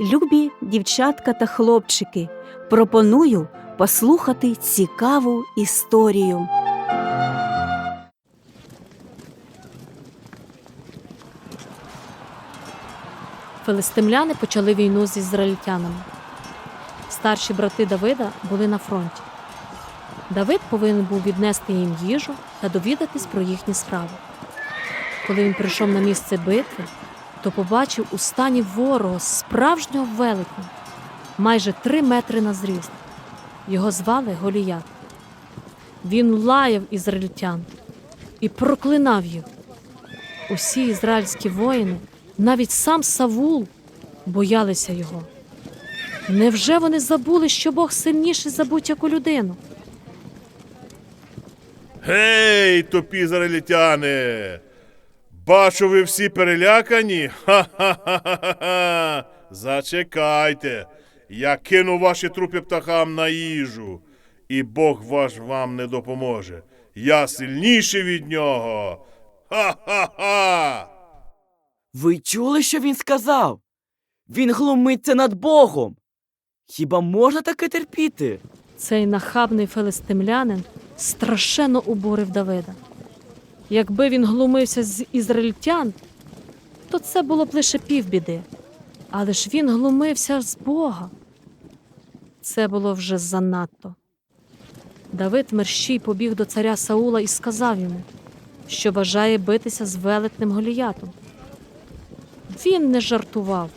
Любі дівчатка та хлопчики, пропоную послухати цікаву історію. Филистимляни почали війну з ізраїльтянами. Старші брати Давида були на фронті. Давид повинен був віднести їм їжу та довідатись про їхні справи. Коли він прийшов на місце битви, то побачив у стані ворога справжнього велетня, майже три метри на зріст. Його звали Голіят. Він лаяв ізраїльтян і проклинав їх. Усі ізраїльські воїни, навіть сам Савул, боялися його. Невже вони забули, що Бог сильніший за будь-яку людину? Гей, тупі зарелітяни! Бачу, ви всі перелякані. Ха-ха-ха-ха-ха! Зачекайте. Я кину ваші трупи птахам на їжу, і Бог ваш вам не допоможе. Я сильніший від нього. Ха-ха-ха! Ви чули, що він сказав? Він глумиться над Богом. Хіба можна таке терпіти? Цей нахабний филистимлянин страшенно уборив Давида. Якби він глумився з ізраїльтян, то це було б лише півбіди. Але ж він глумився з Бога. Це було вже занадто. Давид мерщій побіг до царя Саула і сказав йому, що бажає битися з велетним Голіятом. Він не жартував.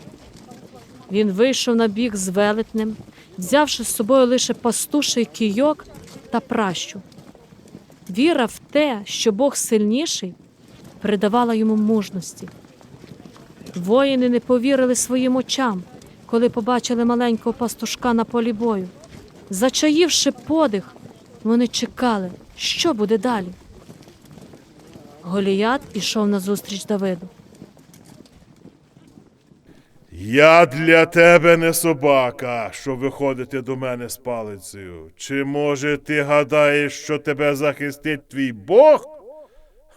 Він вийшов на бік з велетнем, взявши з собою лише пастуший кійок та пращу. Віра в те, що Бог сильніший, придавала йому мужності. Воїни не повірили своїм очам, коли побачили маленького пастушка на полі бою. Зачаївши подих, вони чекали, що буде далі. Голіят ішов назустріч Давиду. Я для тебе не собака, що виходити до мене з палицею. Чи може ти гадаєш, що тебе захистить твій Бог?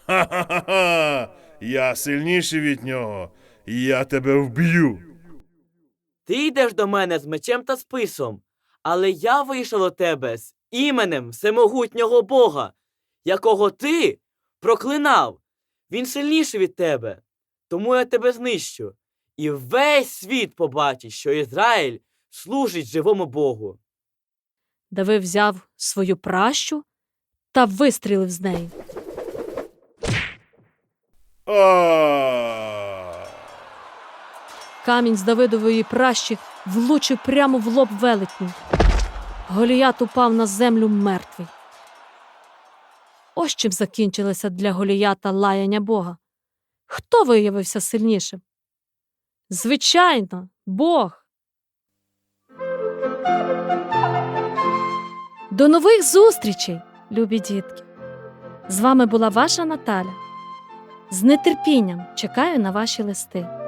Ха-ха-ха! Я сильніший від нього. Я тебе вб'ю. Ти йдеш до мене з мечем та списом, але я вийшов до тебе з іменем всемогутнього Бога, якого ти проклинав. Він сильніший від тебе, тому я тебе знищу. І весь світ побачить, що Ізраїль служить живому Богу. Давид взяв свою пращу та вистрілив з неї. Камінь з Давидової пращі влучив прямо в лоб велетню. Голіят упав на землю мертвий. Ось чим закінчилося для Голіята лаяння Бога. Хто виявився сильнішим? Звичайно, Бог. До нових зустрічей, любі дітки. З вами була ваша Наталя. З нетерпінням чекаю на ваші листи.